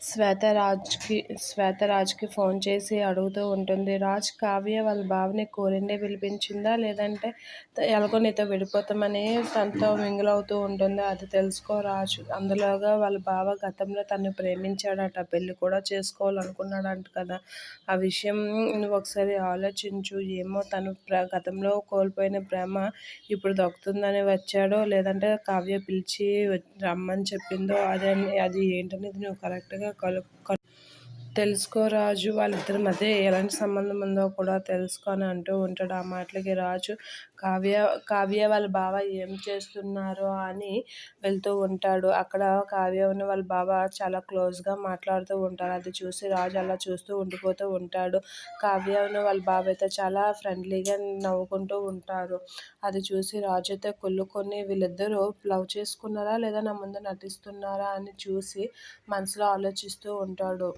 శ్వేతరాజ్కి శ్వేతరాజ్కి phone చేసి అడుగుతూ ఉంటుంది. రాజ్ కావ్య వాళ్ళ బావని కోరిండే పిలిపించిందా లేదంటే ఎలాగో నీతో విడిపోతామని తనతో మింగిల్ అవుతూ ఉంటుంది. అది తెలుసుకో రాజు. అందులోగా వాళ్ళ బావ గతంలో తను ప్రేమించాడట. పెళ్ళి కూడా చేసుకోవాలనుకున్నాడంట కదా. ఆ విషయం నువ్వు ఒకసారి ఆలోచించు. ఏమో తను ప్ర గతంలో కోల్పోయిన ప్రేమ ఇప్పుడు దొక్కుతుందని వచ్చాడో లేదంటే కావ్య పిలిచి రమ్మని చెప్పిందో అదే అది ఏంటనేది నువ్వు కరెక్ట్గా কল తెలుసుకో రాజు వాళ్ళిద్దరి మధ్య ఎలాంటి సంబంధం ఉందో కూడా తెలుసుకొని అంటూ ఉంటాడు. ఆ మాటలకి రాజు కావ్య కావ్య వాళ్ళ బావ ఏం చేస్తున్నారో? అని వెళ్తూ ఉంటాడు. అక్కడ కావ్య ఉన్న వాళ్ళ బావ చాలా క్లోజ్గా మాట్లాడుతూ ఉంటారు అది చూసి రాజు అలా చూస్తూ ఉండిపోతూ ఉంటాడు. కావ్య ఉన్న వాళ్ళ బావ అయితే చాలా ఫ్రెండ్లీగా నవ్వుకుంటూ ఉంటారు. అది చూసి రాజు అయితే కొల్లుకొని వీళ్ళిద్దరూ లవ్ చేసుకున్నారా లేదా? నా ముందు నటిస్తున్నారా? అని చూసి మనసులో ఆలోచిస్తూ ఉంటాడు.